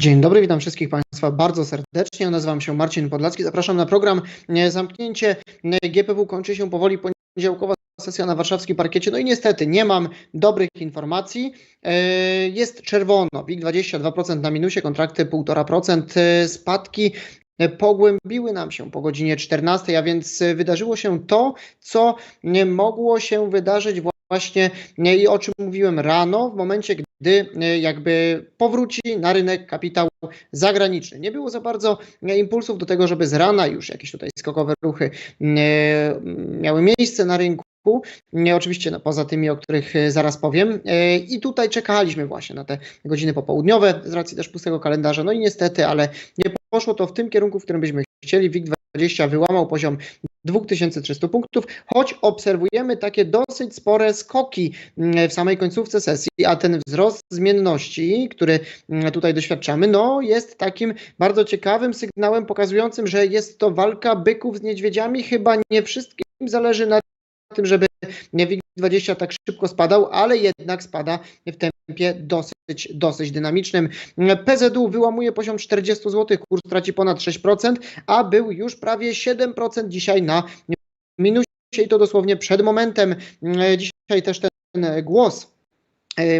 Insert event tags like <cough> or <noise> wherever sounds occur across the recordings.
Dzień dobry, witam wszystkich Państwa bardzo serdecznie. Nazywam się Marcin Podlacki. Zapraszam na program e, Zamknięcie e, GPW. Kończy się powoli poniedziałkowa sesja na warszawskim parkiecie. No i niestety nie mam dobrych informacji. E, Jest czerwono. WIG 22% na minusie, kontrakty 1,5%. e, Spadki pogłębiły nam się po godzinie 14, a więc wydarzyło się to, co nie mogło się wydarzyć właśnie e, i o czym mówiłem rano, w momencie, gdy e, jakby powróci na rynek kapitał zagraniczny. Nie było za bardzo e, impulsów do tego, żeby z rana już jakieś tutaj skokowe ruchy e, miały miejsce na rynku. Nie, oczywiście no, poza tymi, o których zaraz powiem. I tutaj czekaliśmy właśnie na te godziny popołudniowe z racji też pustego kalendarza. No i niestety, ale nie poszło to w tym kierunku, w którym byśmy chcieli. WIG20 wyłamał poziom 2300 punktów, choć obserwujemy takie dosyć spore skoki mm, w samej końcówce sesji, a ten wzrost zmienności, który mm, tutaj doświadczamy, no jest takim bardzo ciekawym sygnałem pokazującym, że jest to walka byków z niedźwiedziami. Chyba nie wszystkim zależy na tym, żeby WIG20 tak szybko spadał, ale jednak spada w tempie dosyć, dosyć dynamicznym. PZU wyłamuje poziom 40 zł, kurs traci ponad 6%, a był już prawie 7% dzisiaj na minusie i to dosłownie przed momentem. Dzisiaj też ten głos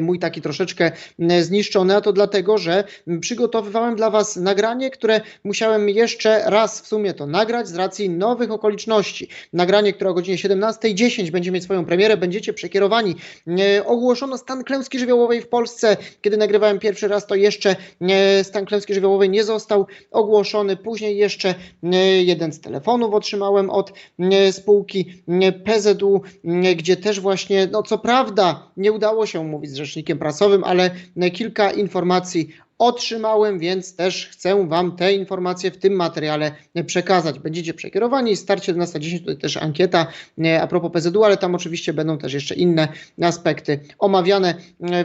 mój taki troszeczkę m, zniszczony, a to dlatego, że przygotowywałem dla Was nagranie, które musiałem jeszcze raz w sumie to nagrać z racji nowych okoliczności. Nagranie, które o godzinie 17.10 będzie mieć swoją premierę, będziecie przekierowani. E, Ogłoszono stan klęski żywiołowej w Polsce. Kiedy nagrywałem pierwszy raz, to jeszcze e, stan klęski żywiołowej nie został ogłoszony. Później jeszcze e, jeden z telefonów otrzymałem od e, spółki e, PZU, e, gdzie też właśnie, no co prawda, nie udało się mówić z rzecznikiem prasowym, ale e, kilka informacji otrzymałem, więc też chcę Wam te informacje w tym materiale e, przekazać. Będziecie przekierowani. Start 17.10 tutaj też ankieta e, a propos PZU, ale tam oczywiście będą też jeszcze inne aspekty omawiane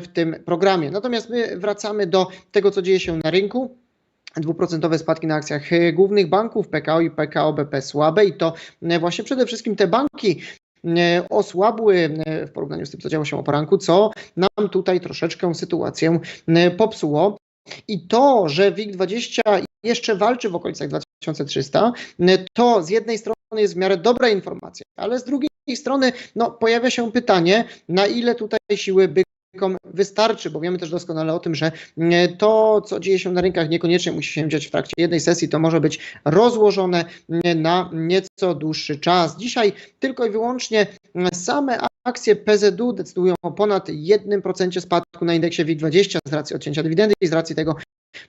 w tym programie. Natomiast my wracamy do tego, co dzieje się na rynku. Dwuprocentowe spadki na akcjach głównych banków PKO i PKO BP słabe i to właśnie przede wszystkim te banki osłabły e, w porównaniu z tym, co działo się o poranku, co nam tutaj troszeczkę sytuację e, popsuło. I to, że WIG20 jeszcze walczy w okolicach 2300, e, to z jednej strony jest w miarę dobra informacja, ale z drugiej strony no, pojawia się pytanie, na ile tutaj siły bykom wystarczy, bo wiemy też doskonale o tym, że e, to, co dzieje się na rynkach, niekoniecznie musi się dziać w trakcie jednej sesji, to może być rozłożone e, na nieco dłuższy czas. Dzisiaj tylko i wyłącznie e, same akcje PZU decydują o ponad 1% spadku na indeksie WIG20 z racji odcięcia dywidendy i z racji tego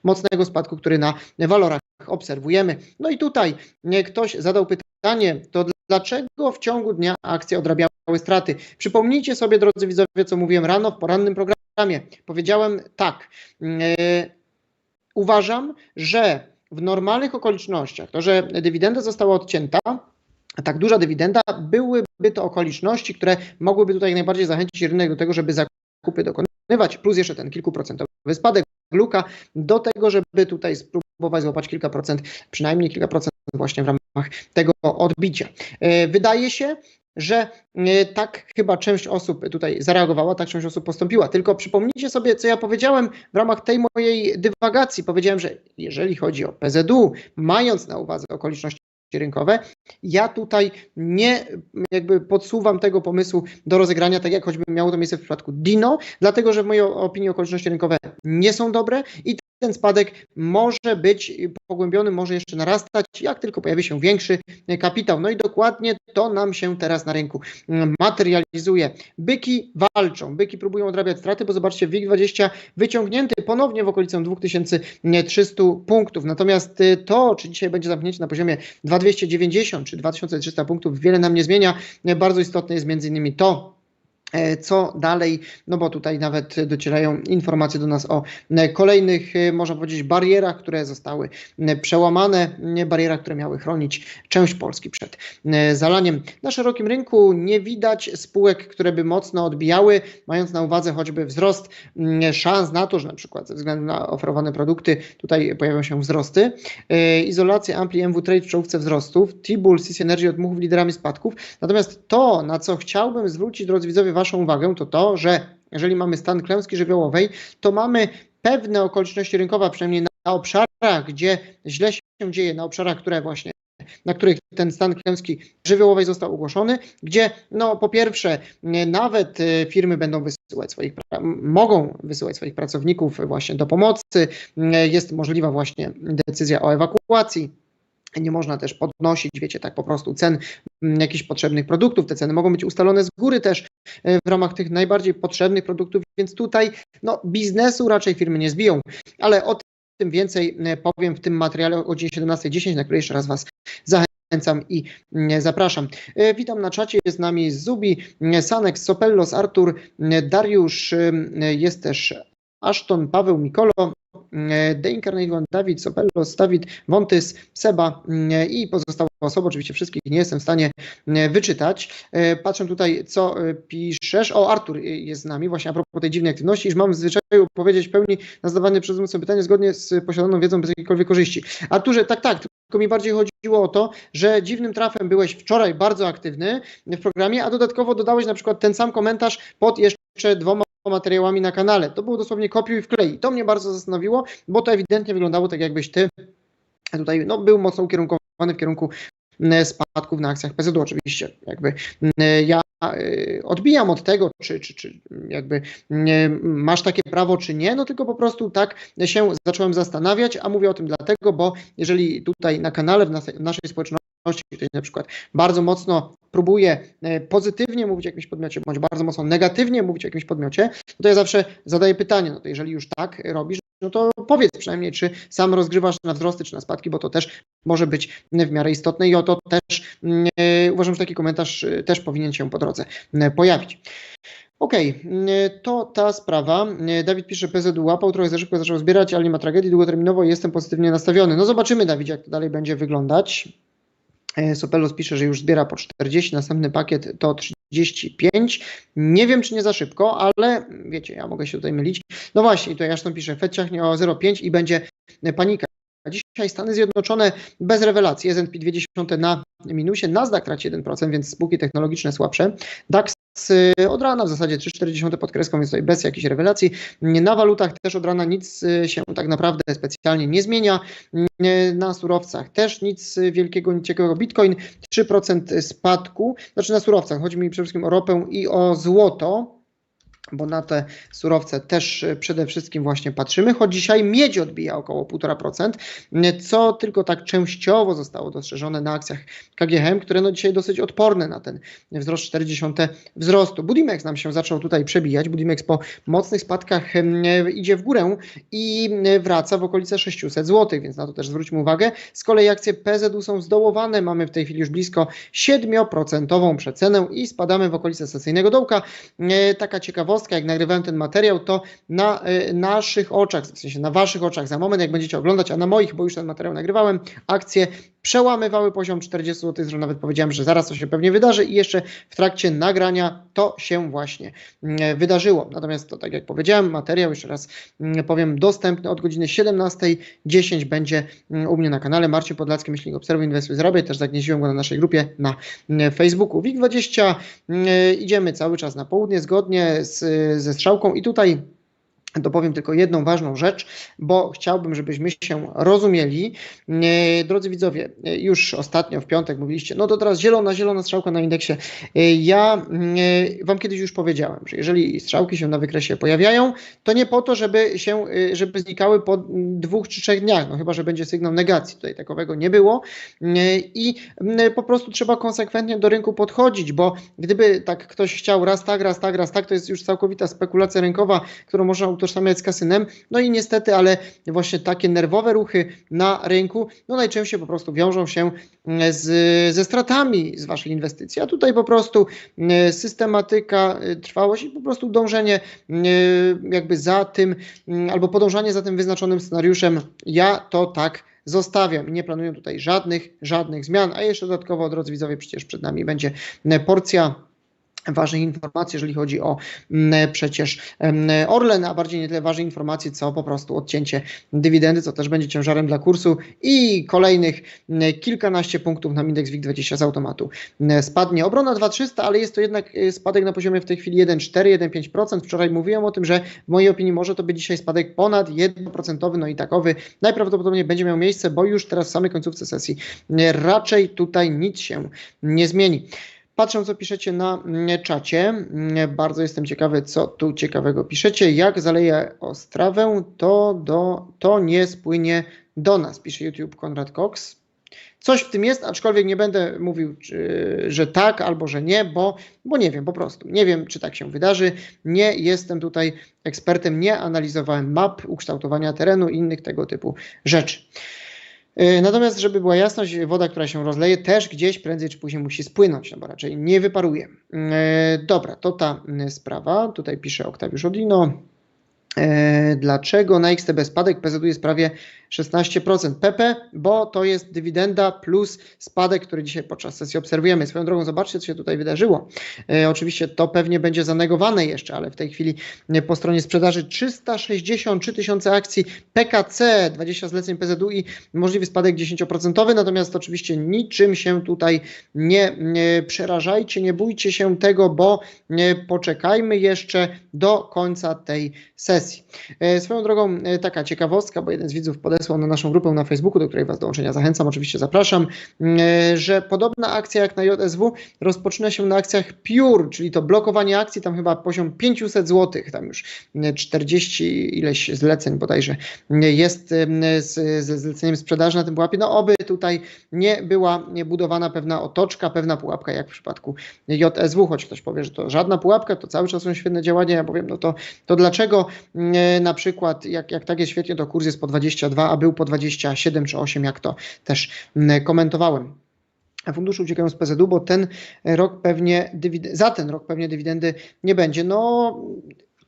mocnego spadku, który na walorach obserwujemy. No i tutaj ktoś zadał pytanie, to dlaczego w ciągu dnia akcje odrabiały straty? Przypomnijcie sobie, drodzy widzowie, co mówiłem rano w porannym programie. Powiedziałem tak. Yy, uważam, że w normalnych okolicznościach to, że dywidenda została odcięta, tak duża dywidenda, byłyby to okoliczności, które mogłyby tutaj najbardziej zachęcić rynek do tego, żeby zakupy dokonywać, plus jeszcze ten kilkuprocentowy spadek luka, do tego, żeby tutaj spróbować złapać kilka procent, przynajmniej kilka procent właśnie w ramach tego odbicia. E, Wydaje się, że e, tak chyba część osób tutaj zareagowała, tak część osób postąpiła. Tylko przypomnijcie sobie, co ja powiedziałem w ramach tej mojej dywagacji. Powiedziałem, że jeżeli chodzi o PZU, mając na uwadze okoliczności rynkowe. Ja tutaj nie jakby podsuwam tego pomysłu do rozegrania, tak jak choćby miało to miejsce w przypadku Dino, dlatego że w mojej opinii okoliczności rynkowe nie są dobre i ten spadek może być pogłębiony, może jeszcze narastać, jak tylko pojawi się większy kapitał. No i dokładnie to nam się teraz na rynku materializuje. Byki walczą, byki próbują odrabiać straty, bo zobaczcie, WIG20 wyciągnięty ponownie w okolicę 2300 punktów. Natomiast y, to, czy dzisiaj będzie zamknięcie na poziomie 2290 czy 2300 punktów, wiele nam nie zmienia. Bardzo istotne jest między innymi to, co dalej? No bo tutaj nawet docierają informacje do nas o e, kolejnych, e, można powiedzieć, barierach, które zostały przełamane, barierach, które miały chronić część Polski przed zalaniem. Na szerokim rynku nie widać spółek, które by mocno odbijały, mając na uwadze choćby wzrost szans na to, że na przykład ze względu na oferowane produkty tutaj pojawią się wzrosty. Izolacja Ampli MW Trade w czołówce wzrostów, T-Bull, Energy odmuchów liderami spadków. Natomiast to, na co chciałbym zwrócić, drodzy widzowie, Waszą uwagę, to to, że jeżeli mamy stan klęski żywiołowej, to mamy pewne okoliczności rynkowe, przynajmniej na obszarach, gdzie źle się dzieje, na obszarach, które właśnie na których ten stan klęski żywiołowej został ogłoszony, gdzie no po pierwsze nawet e, firmy będą wysyłać swoich, mogą wysyłać swoich pracowników właśnie do pomocy, jest możliwa właśnie decyzja o ewakuacji, nie można też podnosić, wiecie, tak po prostu cen jakichś potrzebnych produktów. Te ceny mogą być ustalone z góry też w ramach tych najbardziej potrzebnych produktów, więc tutaj no, biznesu raczej firmy nie zbiją. Ale o tym więcej e, powiem w tym materiale o godzinie 17.10, na który jeszcze raz Was zachęcam i mm, zapraszam. E, witam na czacie, jest z nami Zubi, Sanek, Sopellos, Artur, Dariusz, jest też Ashton, Paweł, Mikolo, The Incarnate Dawid, Sopellos, Dawid, Wątys, Seba mm, i pozostałe osoby, oczywiście wszystkich nie jestem w stanie mm, wyczytać. E, patrzę tutaj, co e, piszesz. O, Artur jest z nami, właśnie a propos tej dziwnej aktywności, iż mam w zwyczaju powiedzieć w pełni na zadawane przez umysł pytanie zgodnie z posiadaną wiedzą bez jakiejkolwiek korzyści. Arturze, tak, tak, tylko mi bardziej chodziło o to, że dziwnym trafem byłeś wczoraj bardzo aktywny w programie, a dodatkowo dodałeś na przykład ten sam komentarz pod jeszcze dwoma materiałami na kanale. To było dosłownie kopiuj i wklej. To mnie bardzo zastanowiło, bo to ewidentnie wyglądało tak, jakbyś ty tutaj no, był mocno ukierunkowany w kierunku spadków na akcjach PZU. Oczywiście jakby ja y, odbijam od tego, czy, czy, czy jakby masz takie prawo, czy nie, no tylko po prostu tak się zacząłem zastanawiać, a mówię o tym dlatego, bo jeżeli tutaj na kanale, w naszej społeczności ktoś na przykład bardzo mocno próbuje e, pozytywnie mówić o jakimś podmiocie, bądź bardzo mocno negatywnie mówić o jakimś podmiocie, to ja zawsze zadaję pytanie, no to jeżeli już tak robisz, no to powiedz przynajmniej, czy sam rozgrywasz na wzrosty, czy na spadki, bo to też może być w miarę istotne i o to też yy, uważam, że taki komentarz e, też powinien się po drodze pojawić. Okej, okay, to ta sprawa. Dawid pisze, PZU łapał, trochę za szybko zaczął zbierać, ale nie ma tragedii, długoterminowo jestem pozytywnie nastawiony. No zobaczymy, Dawid, jak to dalej będzie wyglądać. E, Sopelos pisze, że już zbiera po 40, następny pakiet to 35. Nie wiem, czy nie za szybko, ale wiecie, ja mogę się tutaj mylić. No właśnie, tutaj Ashton pisze, Fed ciachnie o 0,5 i będzie panika. Dzisiaj Stany Zjednoczone bez rewelacji, S&P 20 na minusie, Nasdaq traci 1%, więc spółki technologiczne słabsze. DAX od rana w zasadzie 3,4 pod kreską, więc tutaj bez jakichś rewelacji. Na walutach też od rana nic się tak naprawdę specjalnie nie zmienia. Na surowcach też nic wielkiego, nic ciekawego. Bitcoin 3% spadku, znaczy na surowcach, chodzi mi przede wszystkim o ropę i o złoto bo na te surowce też e, przede wszystkim właśnie patrzymy, choć dzisiaj miedź odbija około 1,5%, co tylko tak częściowo zostało dostrzeżone na akcjach KGHM, które no dzisiaj dosyć odporne na ten wzrost 40 wzrostu. Budimex nam się zaczął tutaj przebijać, Budimex po mocnych spadkach idzie w górę i wraca w okolice 600 zł, więc na to też zwróćmy uwagę. Z kolei akcje PZU są zdołowane, mamy w tej chwili już blisko 7% przecenę i spadamy w okolice sesyjnego dołka. Taka ciekawostka, ciekawostka, jak nagrywałem ten materiał, to na y, naszych oczach, w sensie na waszych oczach, za moment jak będziecie oglądać, a na moich, bo już ten materiał nagrywałem, akcje przełamywały poziom 40 zł, że nawet powiedziałem, że zaraz to się pewnie wydarzy i jeszcze w trakcie nagrania to się właśnie mm, wydarzyło. Natomiast to tak jak powiedziałem, materiał jeszcze raz mm, powiem dostępny od godziny 17.10 będzie mm, u mnie na kanale Marcin Podlacki, myślnik Obserwuj, Inwestuj, Zarabiaj, też zagnieździłem go na naszej grupie na Facebooku. WIG20 idziemy cały czas na południe zgodnie z, ze strzałką i tutaj dopowiem tylko jedną ważną rzecz, bo chciałbym, żebyśmy się rozumieli. E, drodzy widzowie, e, już ostatnio w piątek mówiliście, no to teraz zielona, zielona strzałka na indeksie. E, ja Wam kiedyś już powiedziałem, że jeżeli strzałki się na wykresie pojawiają, to nie po to, żeby się, żeby znikały po dwóch czy trzech dniach, no chyba, że będzie sygnał negacji. Tutaj takowego nie było i po prostu trzeba konsekwentnie do rynku podchodzić, bo gdyby tak ktoś chciał raz tak, raz tak, raz tak, to jest już całkowita spekulacja rynkowa, którą można utożsamiać z kasynem. No i niestety, ale właśnie takie nerwowe ruchy na rynku, no najczęściej po prostu wiążą się z, ze stratami z waszej inwestycji. A tutaj po prostu e, systematyka, e, trwałość i po prostu dążenie e, jakby za tym, m, albo podążanie za tym wyznaczonym scenariuszem. Ja to tak zostawiam nie planuję tutaj żadnych, żadnych zmian. A jeszcze dodatkowo, drodzy widzowie, przecież przed nami będzie e, porcja ważnych informacji, jeżeli chodzi o mm, przecież em, Orlen, a bardziej nie tyle ważnych informacji, co po prostu odcięcie dywidendy, co też będzie ciężarem dla kursu i kolejnych mm, kilkanaście punktów na indeks WIG20 z automatu mm, spadnie. Obrona 2300, ale jest to jednak y, spadek na poziomie w tej chwili 1,4, 1,5%. Wczoraj mówiłem o tym, że w mojej opinii może to być dzisiaj spadek ponad 1%, no i takowy najprawdopodobniej będzie miał miejsce, bo już teraz w samej końcówce sesji raczej tutaj nic się nie zmieni. Patrzę, co piszecie na mm, czacie. Mm, Bardzo jestem ciekawy, co tu ciekawego piszecie. Jak zaleje Ostrawę, to, do, to nie spłynie do nas, pisze YouTube Konrad Cox. Coś w tym jest, aczkolwiek nie będę mówił, czy, że tak albo że nie, bo, bo nie wiem po prostu. Nie wiem, czy tak się wydarzy. Nie jestem tutaj ekspertem, nie analizowałem map, ukształtowania terenu i innych tego typu rzeczy. Yy, Natomiast, żeby była jasność, woda, która się rozleje, też gdzieś prędzej czy później musi spłynąć, no bo raczej nie wyparuje. Yy, Dobra, to ta yy, sprawa. Tutaj pisze Oktawiusz Odino. Dlaczego na XTB spadek PZU jest prawie 16% PP? Bo to jest dywidenda plus spadek, który dzisiaj podczas sesji obserwujemy. Swoją drogą, zobaczcie, co się tutaj wydarzyło. Yy, Oczywiście to pewnie będzie zanegowane jeszcze, ale w tej chwili yy, po stronie sprzedaży 363 tysiące akcji PKC, 20 zleceń PZU i możliwy spadek 10%. Natomiast oczywiście niczym się tutaj nie, nie przerażajcie, nie bójcie się tego, bo nie, poczekajmy jeszcze do końca tej sesji. E, Swoją drogą e, taka ciekawostka, bo jeden z widzów podesłał na naszą grupę na Facebooku, do której Was do dołączenia zachęcam, oczywiście zapraszam, e, że podobna akcja jak na JSW rozpoczyna się na akcjach Pure, czyli to blokowanie akcji, tam chyba poziom 500 zł, tam już e, 40 ileś zleceń bodajże e, jest z, ze zleceniem sprzedaży na tym pułapie. No oby tutaj nie była budowana pewna otoczka, pewna pułapka jak w przypadku JSW, choć ktoś powie, że to żadna pułapka, to cały czas są świetne działania, ja powiem, no to, to dlaczego e, na przykład jak, jak tak jest świetnie, to kurs jest po 22, a był po 27 czy 8, jak to też mm, komentowałem. A fundusze uciekają z PZU, bo ten rok pewnie za ten rok pewnie dywidendy nie będzie. No,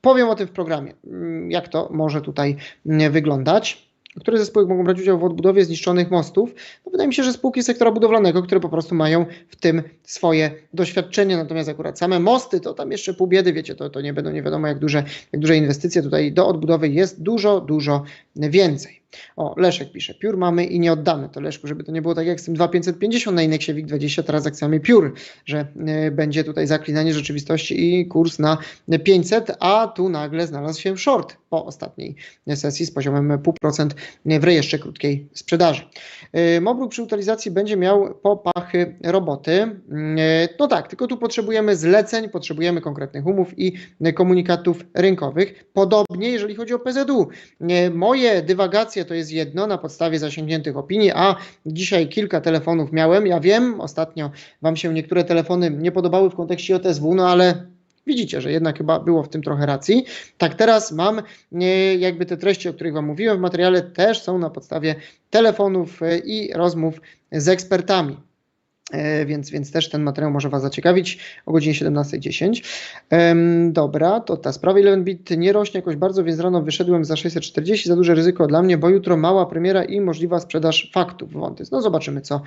powiem o tym w programie, mm, jak to może tutaj mm, wyglądać. Które ze spółek mogą brać udział w odbudowie zniszczonych mostów? No wydaje mi się, że spółki sektora budowlanego, które po prostu mają w tym swoje doświadczenie. Natomiast akurat same mosty, to tam jeszcze pół biedy, wiecie, to, to nie będą nie wiadomo jak duże, jak duże inwestycje. Tutaj do odbudowy jest dużo, dużo więcej. O, Leszek pisze, piór mamy i nie oddamy. To Leszku, żeby to nie było tak jak z tym 2550 na indeksie WIG20, teraz akcjami piór, że y, będzie tutaj zaklinanie rzeczywistości i kurs na 500, a tu nagle znalazł się short po ostatniej sesji z poziomem 0,5% w rejestrze krótkiej sprzedaży. Y, Mobruk przy utylizacji będzie miał popachy roboty. Y, No tak, tylko tu potrzebujemy zleceń, potrzebujemy konkretnych umów i komunikatów rynkowych. Podobnie jeżeli chodzi o PZU. Moje dywagacje to jest jedno na podstawie zasięgniętych opinii, a dzisiaj kilka telefonów miałem. Ja wiem, ostatnio Wam się niektóre telefony nie podobały w kontekście JSW, no ale Widzicie, że jednak chyba było w tym trochę racji. Tak teraz mam e, jakby te treści, o których Wam mówiłem w materiale, też są na podstawie telefonów e, i rozmów z ekspertami. E, Więc, więc też ten materiał może Was zaciekawić o godzinie 17.10. Em, Dobra, to ta sprawa 11bit nie rośnie jakoś bardzo, więc rano wyszedłem za 640, za duże ryzyko dla mnie, bo jutro mała premiera i możliwa sprzedaż faktów Wątys. No zobaczymy, co,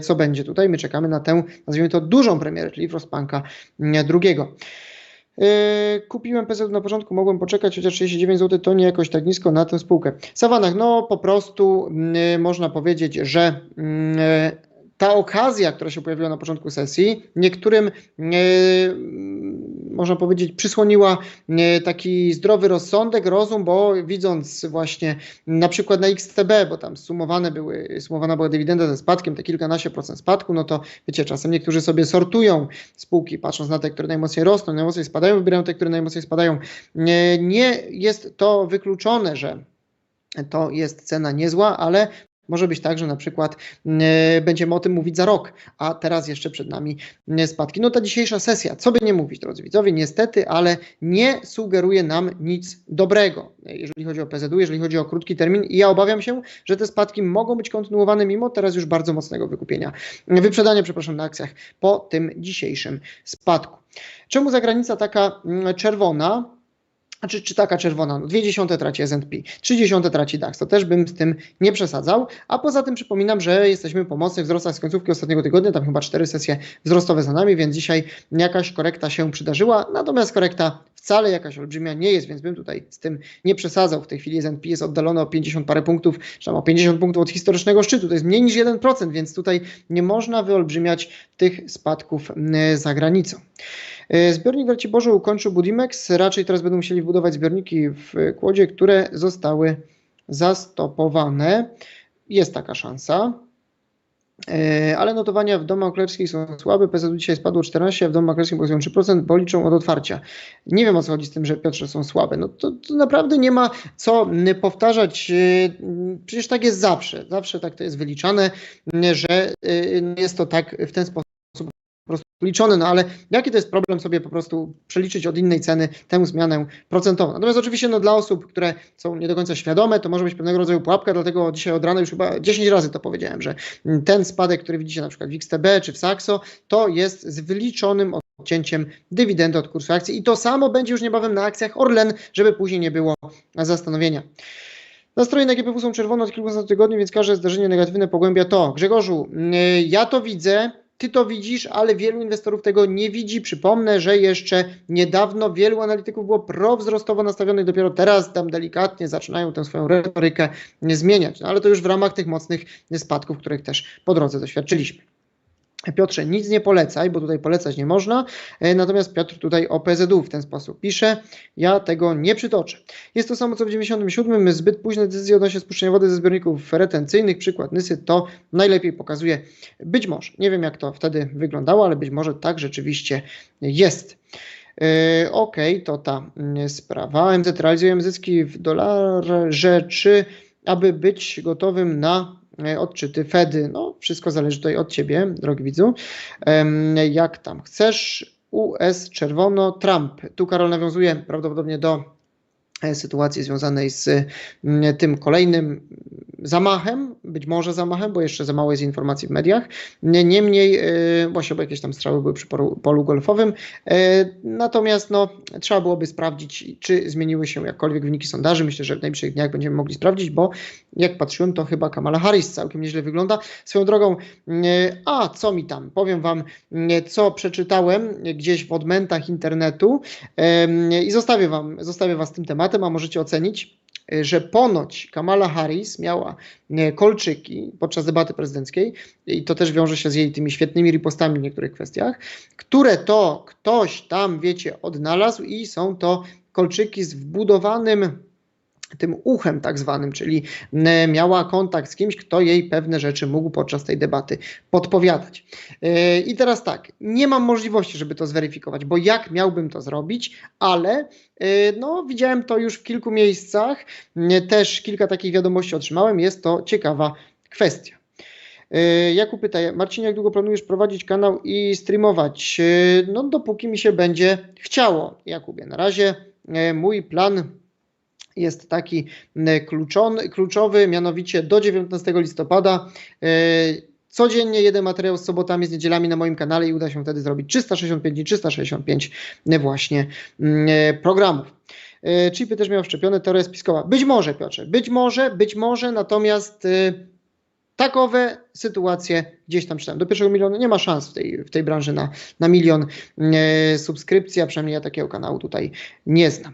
co będzie tutaj. My czekamy na tę, nazwijmy to dużą premierę, czyli Frostpunka mm, drugiego. Yy, Kupiłem PZ na początku, mogłem poczekać, chociaż 39 zł to nie jakoś tak nisko na tę spółkę. Sawanach, no po prostu yy, można powiedzieć, że yy, ta okazja, która się pojawiła na początku sesji, niektórym yy, można powiedzieć, przysłoniła yy, taki zdrowy rozsądek, rozum, bo widząc właśnie na przykład na XTB, bo tam sumowane były, sumowana była dywidenda ze spadkiem, te kilkanaście procent spadku, no to wiecie, czasem niektórzy sobie sortują spółki, patrząc na te, które najmocniej rosną, najmocniej spadają, wybierają te, które najmocniej spadają. Nie, nie jest to wykluczone, że to jest cena niezła, ale Może być tak, że na przykład e, będziemy o tym mówić za rok, a teraz jeszcze przed nami e, spadki. No ta dzisiejsza sesja, co by nie mówić, drodzy widzowie, niestety, ale nie sugeruje nam nic dobrego, jeżeli chodzi o PZU, jeżeli chodzi o krótki termin i ja obawiam się, że te spadki mogą być kontynuowane mimo teraz już bardzo mocnego wykupienia, wyprzedania, przepraszam, na akcjach po tym dzisiejszym spadku. Czemu zagranica taka mm, czerwona? Znaczy, czy taka czerwona, no, dwie dziesiąte traci S&P, trzy dziesiąte traci DAX, to też bym z tym nie przesadzał, a poza tym przypominam, że jesteśmy po mocnych wzrostach z końcówki ostatniego tygodnia, tam chyba cztery sesje wzrostowe za nami, więc dzisiaj jakaś korekta się przydarzyła, natomiast korekta wcale jakaś olbrzymia nie jest, więc bym tutaj z tym nie przesadzał. W tej chwili S&P jest oddalony o 50 parę punktów, czy tam o 50 punktów od historycznego szczytu, to jest mniej niż 1%, więc tutaj nie można wyolbrzymiać tych spadków za granicą. E, zbiornik Braci Boże ukończył Budimex. Raczej teraz będą musieli wbudować zbiorniki w kłodzie, które zostały zastopowane. Jest taka szansa. E, ale notowania w domach maklerskich są słabe. PZU dzisiaj spadło 14, a w domach maklerskich pokazują 3%, bo liczą od otwarcia. Nie wiem o co chodzi z tym, że Piotrze są słabe. No to, to naprawdę nie ma co powtarzać. E, przecież tak jest zawsze. Zawsze tak to jest wyliczane, że jest to tak w ten sposób po prostu liczone, no ale jaki to jest problem sobie po prostu przeliczyć od innej ceny tę zmianę procentową. Natomiast oczywiście no, dla osób, które są nie do końca świadome, to może być pewnego rodzaju pułapka, dlatego dzisiaj od rana już chyba 10 razy to powiedziałem, że ten spadek, który widzicie na przykład w XTB czy w Saxo, to jest z wyliczonym odcięciem dywidendy od kursu akcji i to samo będzie już niebawem na akcjach Orlen, żeby później nie było zastanowienia. Nastroje na GPW są czerwone od kilkunastu tygodni, więc każde zdarzenie negatywne pogłębia to. Grzegorzu, ja to widzę, ty to widzisz, ale wielu inwestorów tego nie widzi. Przypomnę, że jeszcze niedawno wielu analityków było prowzrostowo nastawionych, dopiero teraz tam delikatnie zaczynają tę swoją retorykę zmieniać. No ale to już w ramach tych mocnych spadków, których też po drodze doświadczyliśmy. Piotrze, nic nie polecaj, bo tutaj polecać nie można. E, natomiast Piotr tutaj o PZU w ten sposób pisze. Ja tego nie przytoczę. Jest to samo co w 97. Zbyt późne decyzje odnośnie spuszczenia wody ze zbiorników retencyjnych. Przykład Nysy to najlepiej pokazuje. Być może, nie wiem jak to wtedy wyglądało, ale być może tak rzeczywiście jest. Yy, ok, to ta mm, sprawa. MZ realizujemy zyski w dolarze, czy aby być gotowym na E, odczyty Fedy. No, wszystko zależy tutaj od Ciebie, drogi widzu. Jak tam chcesz? US czerwono, Trump. Tu Karol nawiązuje prawdopodobnie do e, sytuacji związanej z tym kolejnym zamachem, być może zamachem, bo jeszcze za mało jest informacji w mediach. Niemniej, e, właśnie bo jakieś tam strzały były przy polu golfowym. E, natomiast no, trzeba byłoby sprawdzić, czy zmieniły się jakkolwiek wyniki sondaży. Myślę, że w najbliższych dniach będziemy mogli sprawdzić, bo jak patrzyłem, to chyba Kamala Harris całkiem nieźle wygląda. Swoją drogą, e, a co mi tam? Powiem Wam, co przeczytałem gdzieś w odmętach internetu i zostawię Wam, zostawię Was tym tematem, a możecie ocenić że ponoć Kamala Harris miała kolczyki podczas debaty prezydenckiej, i to też wiąże się z jej tymi świetnymi ripostami w niektórych kwestiach, które to ktoś tam, wiecie, odnalazł i są to kolczyki z wbudowanym tym uchem tak zwanym, czyli miała kontakt z kimś, kto jej pewne rzeczy mógł podczas tej debaty podpowiadać. E, I teraz tak, nie mam możliwości, żeby to zweryfikować, bo jak miałbym to zrobić, ale e, no, widziałem to już w kilku miejscach, też kilka takich wiadomości otrzymałem, jest to ciekawa kwestia. E, Jakub pyta, Marcin, jak długo planujesz prowadzić kanał i streamować? No, dopóki mi się będzie chciało, Jakubie. Na razie mój plan jest taki kluczony, kluczowy, mianowicie do 19 listopada. E, codziennie jeden materiał z sobotami, z niedzielami na moim kanale i uda się wtedy zrobić 365 dni, 365 właśnie e, programów. E, Chipy też miał wszczepione, teoria spiskowa. Być może, Piotrze, być może, być może, natomiast takowe sytuacje gdzieś tam czytałem. Do pierwszego miliona nie ma szans w tej, w tej branży na, na milion subskrypcji, a przynajmniej ja takiego kanału tutaj nie znam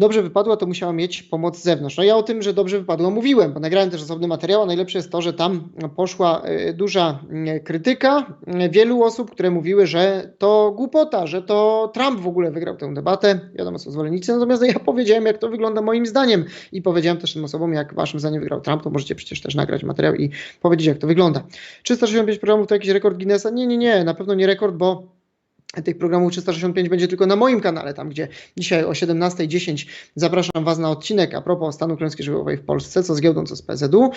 dobrze wypadła, to musiała mieć pomoc z zewnątrz. No ja o tym, że dobrze wypadło mówiłem, bo nagrałem też osobny materiał, a najlepsze jest to, że tam poszła e, duża e, krytyka wielu osób, które mówiły, że to głupota, że to Trump w ogóle wygrał tę debatę, wiadomo są zwolennicy, natomiast ja <laughs> powiedziałem, jak to wygląda moim zdaniem i powiedziałem też tym osobom, jak waszym zdaniem wygrał Trump, to możecie przecież też nagrać materiał i powiedzieć, jak to wygląda. 365 programów to jakiś rekord Guinnessa? Nie, nie, nie, na pewno nie rekord, bo tych programów 365 będzie tylko na moim kanale, tam gdzie dzisiaj o 17.10 zapraszam Was na odcinek a propos stanu klęski żywiołowej w Polsce, co z giełdą, co z PZU,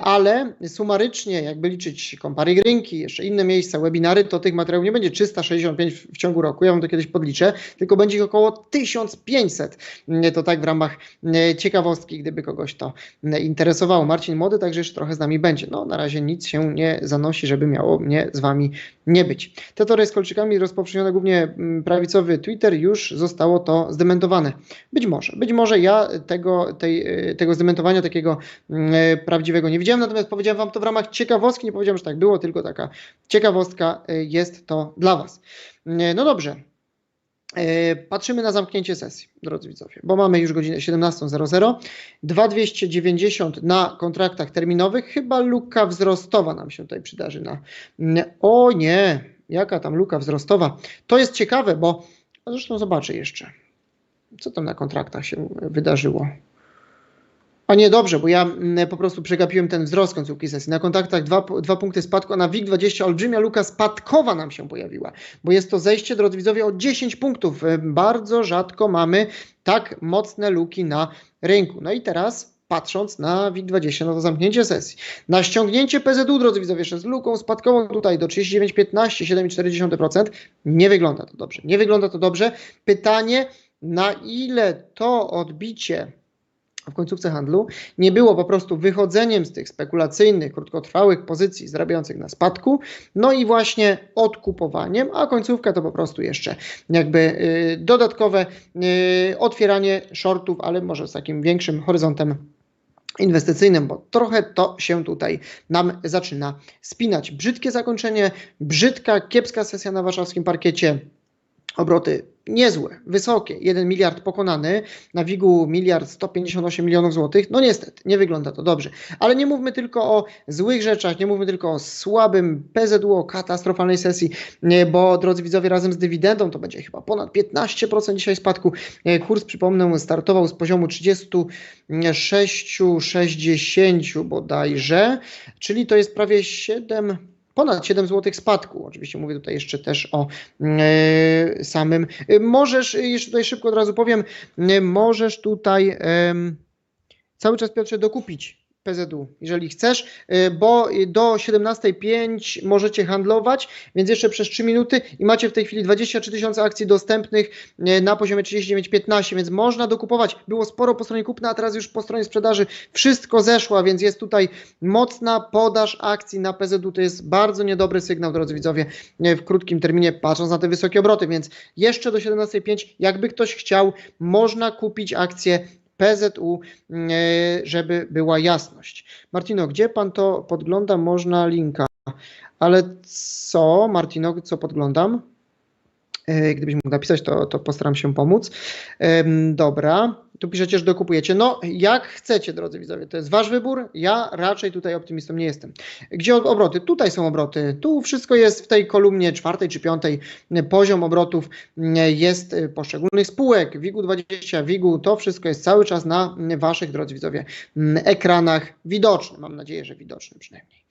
ale sumarycznie, jakby liczyć kompary rynki, jeszcze inne miejsca, webinary, to tych materiałów nie będzie 365 w ciągu roku, ja Wam to kiedyś podliczę, tylko będzie ich około 1500. To tak w ramach ciekawostki, gdyby kogoś to interesowało. Marcin Młody także jeszcze trochę z nami będzie. No, na razie nic się nie zanosi, żeby miało mnie z Wami nie być. Te tory z kolczykami rozpowszechnione głównie mm, prawicowy Twitter, już zostało to zdementowane. Być może, być może ja tego, tej, y, tego zdementowania takiego mm, y, prawdziwego nie widziałem, natomiast powiedziałem Wam to w ramach ciekawostki, nie powiedziałem, że tak było, tylko taka ciekawostka y, jest to dla Was. No dobrze, Patrzymy na zamknięcie sesji, drodzy widzowie, bo mamy już godzinę 17.00. 2290 na kontraktach terminowych. Chyba luka wzrostowa nam się tutaj przydarzy. Na... O nie, jaka tam luka wzrostowa. To jest ciekawe, bo zresztą zobaczę jeszcze, co tam na kontraktach się wydarzyło. A nie, dobrze, bo ja mm, po prostu przegapiłem ten wzrost końcówki sesji. Na kontaktach dwa, dwa punkty spadku, a na WIG20 olbrzymia luka spadkowa nam się pojawiła, bo jest to zejście, drodzy widzowie, o 10 punktów. Bardzo rzadko mamy tak mocne luki na rynku. No i teraz patrząc na WIG20, na to zamknięcie sesji. Na ściągnięcie PZU, drodzy widzowie, z luką spadkową tutaj do 39,15, 7,4%, nie wygląda to dobrze. Nie wygląda to dobrze. Pytanie, na ile to odbicie w końcówce handlu nie było po prostu wychodzeniem z tych spekulacyjnych, krótkotrwałych pozycji zarabiających na spadku, no i właśnie odkupowaniem, a końcówka to po prostu jeszcze jakby y, dodatkowe y, otwieranie shortów, ale może z takim większym horyzontem inwestycyjnym, bo trochę to się tutaj nam zaczyna spinać. Brzydkie zakończenie, brzydka, kiepska sesja na warszawskim parkiecie. Obroty niezłe, wysokie, 1 miliard pokonany, na WIG-u miliard 158 milionów złotych, no niestety, nie wygląda to dobrze. Ale nie mówmy tylko o złych rzeczach, nie mówmy tylko o słabym PZU, o katastrofalnej sesji, bo drodzy widzowie, razem z dywidendą to będzie chyba ponad 15% dzisiaj spadku. Kurs, przypomnę, startował z poziomu 36,60 bodajże, czyli to jest prawie 7 ponad 7 zł spadku. Oczywiście mówię tutaj jeszcze też o e, samym. E, możesz, jeszcze tutaj szybko od razu powiem, e, możesz tutaj cały czas Piotrze dokupić PZU, jeżeli chcesz, y, bo do 17.05 możecie handlować, więc jeszcze przez 3 minuty i macie w tej chwili 23 tysiące akcji dostępnych y, na poziomie 39,15, więc można dokupować. Było sporo po stronie kupna, a teraz już po stronie sprzedaży wszystko zeszło, więc jest tutaj mocna podaż akcji na PZU. To jest bardzo niedobry sygnał, drodzy widzowie, y, w krótkim terminie, patrząc na te wysokie obroty, więc jeszcze do 17.05, jakby ktoś chciał, można kupić akcje PZU, e, żeby była jasność. Martino, gdzie pan to podgląda? Można linka. Ale co, Martino, co podglądam? E, gdybyś mógł napisać, to, to postaram się pomóc. Dobra, tu piszecie, że dokupujecie. No, jak chcecie, drodzy widzowie, to jest wasz wybór. Ja raczej tutaj optymistą nie jestem. Gdzie obroty? Tutaj są obroty. Tu wszystko jest w tej kolumnie czwartej czy piątej. Poziom obrotów jest poszczególnych spółek. WIG-u 20, WIG-u, to wszystko jest cały czas na waszych, drodzy widzowie, ekranach widoczne. Mam nadzieję, że widoczne przynajmniej.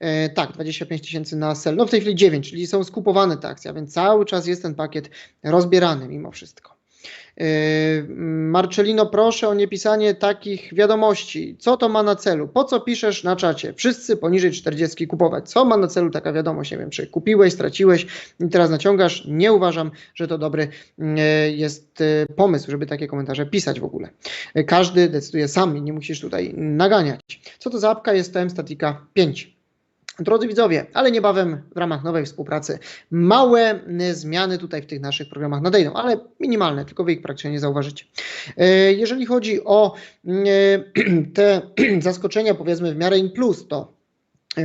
E, tak, 25 tysięcy na sel. No w tej chwili 9, czyli są skupowane te akcje, więc cały czas jest ten pakiet rozbierany mimo wszystko. Yy, Marcelino, proszę o niepisanie takich wiadomości. Co to ma na celu? Po co piszesz na czacie? Wszyscy poniżej 40 kupować. Co ma na celu taka wiadomość? Nie wiem, czy kupiłeś, straciłeś i teraz naciągasz. Nie uważam, że to dobry yy, jest pomysł, żeby takie komentarze pisać w ogóle. Każdy decyduje sam i nie musisz tutaj naganiać. Co to za apka? Jest to M-Statica 5. Drodzy widzowie, ale niebawem w ramach nowej współpracy małe y, zmiany tutaj w tych naszych programach nadejdą, ale minimalne, tylko wy ich praktycznie nie zauważycie. Y, jeżeli chodzi o y, <clears throat> te <clears throat> zaskoczenia, powiedzmy w miarę in plus, to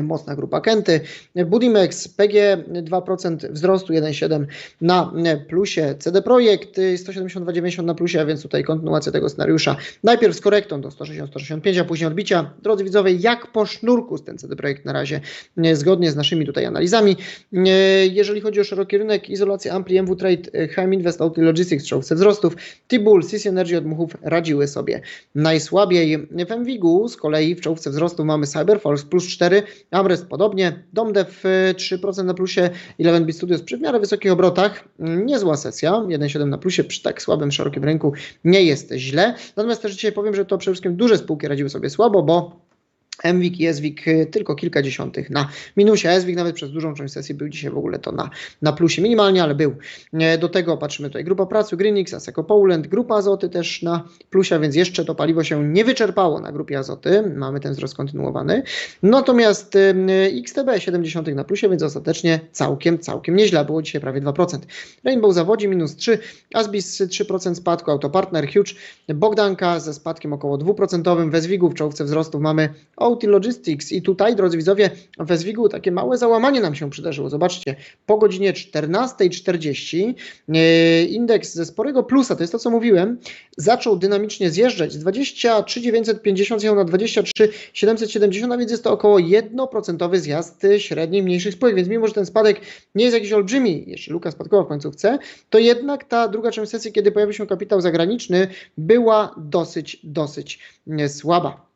mocna grupa Kenty. Budimex PG 2% wzrostu 1,7 na plusie. CD Projekt 172,90 na plusie, a więc tutaj kontynuacja tego scenariusza. Najpierw z korektą do 160-165, a później odbicia. Drodzy widzowie, jak po sznurku z ten CD Projekt na razie, zgodnie z naszymi tutaj analizami. Jeżeli chodzi o szeroki rynek, izolacja Ampli, MW Trade, HM Invest, Auto Logistics, czołówce wzrostów, T-Bull, CC Energy od Muchów radziły sobie najsłabiej. W MWIG-u z kolei w czołówce wzrostu mamy Cyberforce plus 4, Amrest podobnie, Domdev y, 3% na plusie, 11bit Studios przy w miarę wysokich obrotach, Mm, niezła sesja, 1,7 na plusie przy tak słabym, szerokim rynku. Nie jest źle, natomiast też dzisiaj powiem, że to przede wszystkim duże spółki radziły sobie słabo, bo MWIG i SWIG y, tylko kilka dziesiątych na minusie, SWIG nawet przez dużą część sesji był dzisiaj w ogóle to na, na plusie minimalnie, ale był. E, Do tego patrzymy tutaj grupa pracy, Greenix, Aseco Poland, grupa azoty też na plusie, więc jeszcze to paliwo się nie wyczerpało na grupie azoty, mamy ten wzrost kontynuowany. Natomiast ym, XTB 70 na plusie, więc ostatecznie całkiem, całkiem nieźle, było dzisiaj prawie 2%. Rainbow zawodzi minus 3, Asbis 3% spadku, Autopartner, Huge, Bogdanka ze spadkiem około 2%, we Zwigu w czołówce wzrostów mamy OT Logistics i tutaj, drodzy widzowie, we Zwigu takie małe załamanie nam się przydarzyło. Zobaczcie, po godzinie 14.40 e, indeks ze sporego plusa, to jest to, co mówiłem, zaczął dynamicznie zjeżdżać z 23,950 zjechał na 23,770, a więc jest to około 1% zjazd średnich, mniejszych spółek, więc mimo, że ten spadek nie jest jakiś olbrzymi, jeszcze luka spadkowa w końcówce, to jednak ta druga część sesji, kiedy pojawił się kapitał zagraniczny, była dosyć, dosyć e, słaba.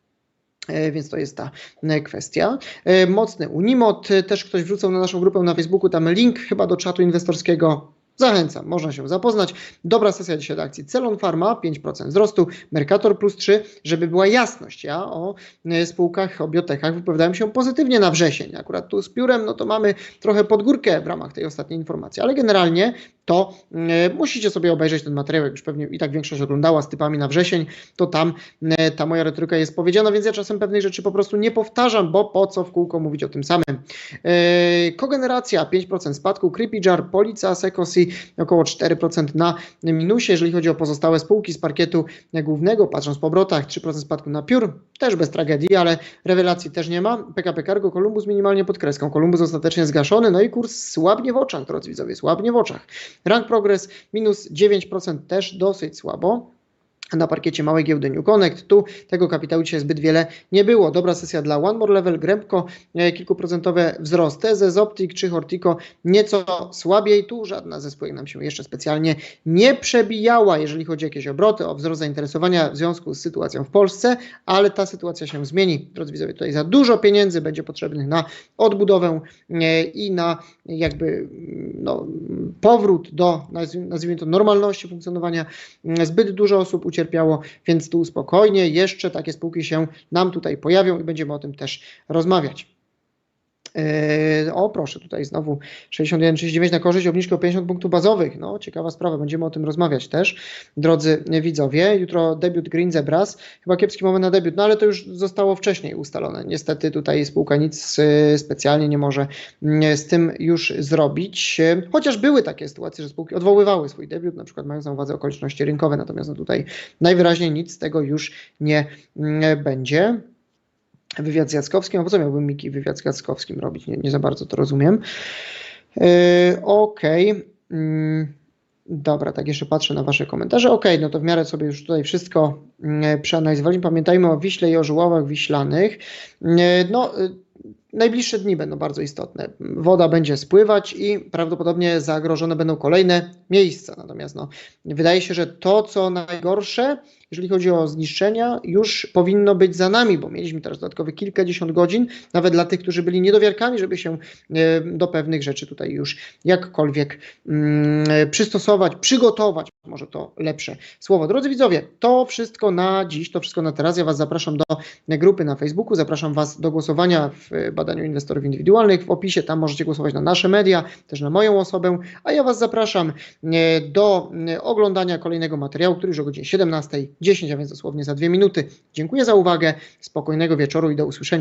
E, Więc to jest ta e, kwestia. E, Mocny Unimot, e, też ktoś wrzucał na naszą grupę na Facebooku, tam link chyba do czatu inwestorskiego. Zachęcam, można się zapoznać. Dobra sesja dzisiaj do akcji Celon Pharma, 5% wzrostu, Mercator plus 3, żeby była jasność. Ja o spółkach, o biotechach wypowiadałem się pozytywnie na wrzesień. Akurat tu z piórem, no to mamy trochę podgórkę w ramach tej ostatniej informacji, ale generalnie to e, musicie sobie obejrzeć ten materiał, jak już pewnie i tak większość oglądała z typami na wrzesień, to tam e, ta moja retoryka jest powiedziana, więc ja czasem pewnych rzeczy po prostu nie powtarzam, bo po co w kółko mówić o tym samym. E, Kogeneracja 5% spadku, Creepyjar, Polica, Secosi około 4% na minusie, jeżeli chodzi o pozostałe spółki z parkietu głównego, patrząc po obrotach, 3% spadku na piór, też bez tragedii, ale rewelacji też nie ma. PKP Cargo, Columbus minimalnie pod kreską, Columbus ostatecznie zgaszony, no i kurs słabnie w oczach, drodzy widzowie, słabnie w oczach. Rank Progress minus 9% też dosyć słabo. Na parkiecie małej giełdy New Connect. Tu tego kapitału dzisiaj zbyt wiele nie było. Dobra sesja dla One More Level, Grempko, e, kilkuprocentowe wzrosty, ze Optic czy Hortico nieco słabiej. Tu żadna ze spółek nam się jeszcze specjalnie nie przebijała, jeżeli chodzi o jakieś obroty, o wzrost zainteresowania w związku z sytuacją w Polsce, ale ta sytuacja się zmieni. Drodzy widzowie, tutaj za dużo pieniędzy będzie potrzebnych na odbudowę e, i na jakby no, powrót do, nazw- nazwijmy to, normalności funkcjonowania. Zbyt dużo osób ucierpiało, więc tu spokojnie, jeszcze takie spółki się nam tutaj pojawią i będziemy o tym też rozmawiać. Yy, O, proszę, tutaj znowu 61,39 na korzyść, obniżkę o 50 punktów bazowych. No, ciekawa sprawa, będziemy o tym rozmawiać też, drodzy widzowie. Jutro debiut Green Zebras, chyba kiepski moment na debiut, no ale to już zostało wcześniej ustalone. Niestety tutaj spółka nic yy, specjalnie nie może yy, z tym już zrobić, chociaż były takie sytuacje, że spółki odwoływały swój debiut, na przykład mając na uwadze okoliczności rynkowe, natomiast no tutaj najwyraźniej nic z tego już nie będzie wywiad z Jackowskim, a po co miałbym Miki wywiad z Jackowskim robić? Nie, nie za bardzo to rozumiem. Yy, Okej. Mm, Dobra, tak jeszcze patrzę na Wasze komentarze. Okej, no to w miarę sobie już tutaj wszystko mm, przeanalizowaliśmy. Pamiętajmy o Wiśle i o żuławach wiślanych. Yy, No, yy, najbliższe dni będą bardzo istotne. Woda będzie spływać i prawdopodobnie zagrożone będą kolejne miejsca. Natomiast no, wydaje się, że to, co najgorsze, jeżeli chodzi o zniszczenia, już powinno być za nami, bo mieliśmy teraz dodatkowe kilkadziesiąt godzin, nawet dla tych, którzy byli niedowiarkami, żeby się e, do pewnych rzeczy tutaj już jakkolwiek mm, przystosować, przygotować, może to lepsze słowo. Drodzy widzowie, to wszystko na dziś, to wszystko na teraz. Ja Was zapraszam do grupy na Facebooku, zapraszam Was do głosowania w badaniu inwestorów indywidualnych. W opisie tam możecie głosować na nasze media, też na moją osobę, a ja Was zapraszam e, do e, oglądania kolejnego materiału, który już o godzinie 17.10, a więc dosłownie za dwie minuty. Dziękuję za uwagę, spokojnego wieczoru i do usłyszenia.